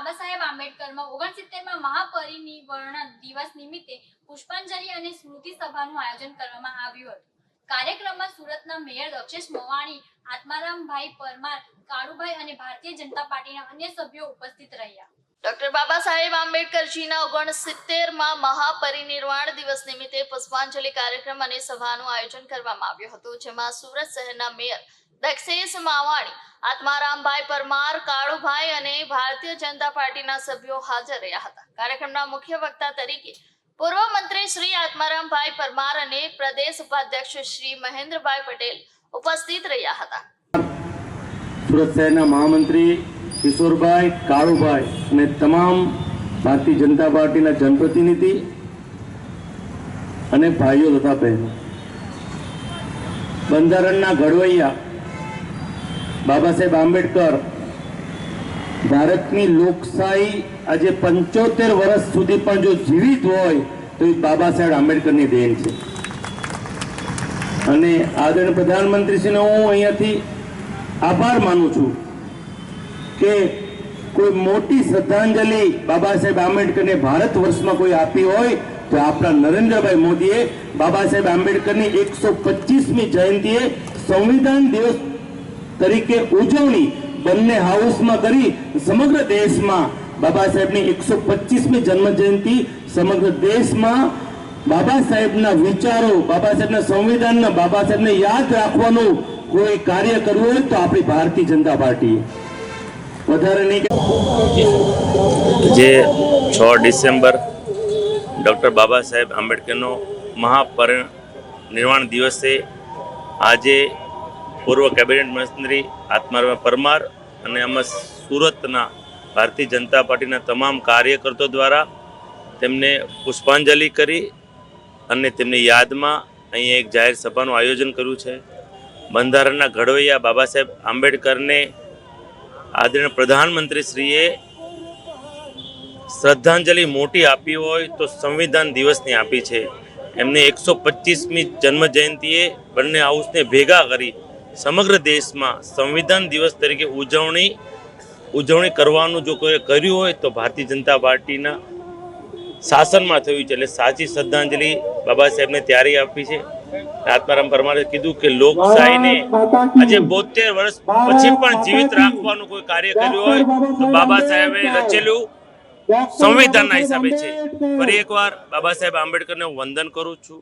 બાબા સાહેબ આંબેડકરમાં ઓગણસિત્તેરમાં મહાપરિનિર્વાણ દિવસ નિમિત્તે પુષ્પાંજલિ અને સ્મૃતિ સભાનું આયોજન કરવામાં આવ્યું હતું. કાર્યક્રમમાં સુરતના મેયર દક્ષેશ મવાણી, આત્મારામભાઈ પરમાર, કાળુભાઈ અને ભારતીય જનતા પાર્ટીના અન્ય સભ્યો ઉપસ્થિત રહ્યા. ડોક્ટર બાબા સાહેબ આંબેડકરજીના ઓગણસિત્તેરમાં મહાપરિનિર્વાણ દિવસ નિમિત્તે પુષ્પાંજલિ કાર્યક્રમ અને સભાનું આયોજન કરવામાં આવ્યું હતું, જેમાં સુરત શહેરના મેયર દક્ષેશ માવાણી આત્મારામભાઈ પરમાર, કાળુભાઈ અને ભારતીય જનતા પાર્ટીના સભ્યો હાજર રહ્યા હતા. કાર્યક્રમના મુખ્ય વક્તા તરીકે પૂર્વ મંત્રી શ્રી આત્મારામભાઈ પરમાર અને પ્રદેશ ઉપાધ્યક્ષ શ્રી મહેન્દ્રભાઈ પટેલ ઉપસ્થિત રહ્યા હતા. સુરત શહેરના મહામંત્રી કિશોરભાઈ, કાળુભાઈ અને તમામ ભારતીય જનતા પાર્ટીના જનપ્રતિનિધિ અને ભાઈઓ તથા બહેનો. બંધારણના ઘડવૈયા બાબા સાહેબ આંબેડકર, ભારતની લોકશાહી આજે પંચોતેર વર્ષ સુધી પણ જો જીવિત હોય, તો એ બાબા સાહેબ આંબેડકરની દેન છે. અને આદરણીય પ્રધાનમંત્રીશ્રીનો હું અહીંયાથી આભાર માનું છું કે કોઈ મોટી શ્રદ્ધાંજલિ બાબા સાહેબ આંબેડકરને ભારત વર્ષમાં કોઈ આપી હોય, તો આપણા નરેન્દ્રભાઈ મોદીએ બાબા સાહેબ આંબેડકરની એકસો પચીસમી જયંતિએ સંવિધાન દિવસ તરીકે ઉજવણી બંને હાઉસમાં કરી સમગ્ર દેશમાં બાબા સાહેબની એકસો પચીસમી જન્મ જયંતિ સમગ્ર દેશમાં બાબા સાહેબના વિચારો, બાબા સાહેબના સંવિધાનના બાબા સાહેબને યાદ રાખવાનું કોઈ કાર્ય કરવું હોય તો આપણી ભારતીય જનતા પાર્ટી વધારે નહીં જે છ ડિસેમ્બર ડૉક્ટર બાબા સાહેબ આંબેડકરનો મહાપરિનિર્વાણ દિવસે આજે પૂર્વ કેબિનેટ મંત્રી આત્મારામ પરમાર અને આમાં સુરતના ભારતીય જનતા પાર્ટીના તમામ કાર્યકર્તાઓ દ્વારા તેમને પુષ્પાંજલિ કરી અને તેમની યાદમાં અહીં એક જાહેર સભાનું આયોજન કર્યું છે. બંધારણના ઘડવૈયા બાબા સાહેબ આંબેડકરને આદરણીય પ્રધાનમંત્રીશ્રીએ શ્રદ્ધાંજલિ મોટી આપી હોય તો સંવિધાન દિવસની આપી છે. એમને એકસો પચીસમી જન્મ જયંતિએ બંને હાઉસને ભેગા કરી સમગ્ર દેશમાં સંવિધાન દિવસ તરીકે ઉજવણી ઉજવણી કરવાનું જો કોઈ કર્યું હોય તો ભારતીય જનતા પાર્ટીના શાસનમાં થયું છે. એટલે સાચી શ્રદ્ધાંજલિ બાબા સાહેબને ત્યારે આપી છે. આત્મારામ પરમારે કીધું કે લોકશાહીને આજે બોતેર વર્ષ પછી પણ જીવિત રાખવાનું કોઈ કાર્ય કર્યું હોય તો બાબા સાહેબે રચેલું સંવિધાનના હિસાબે છે. ફરી એકવાર બાબા સાહેબ આંબેડકરને હું વંદન કરું છું.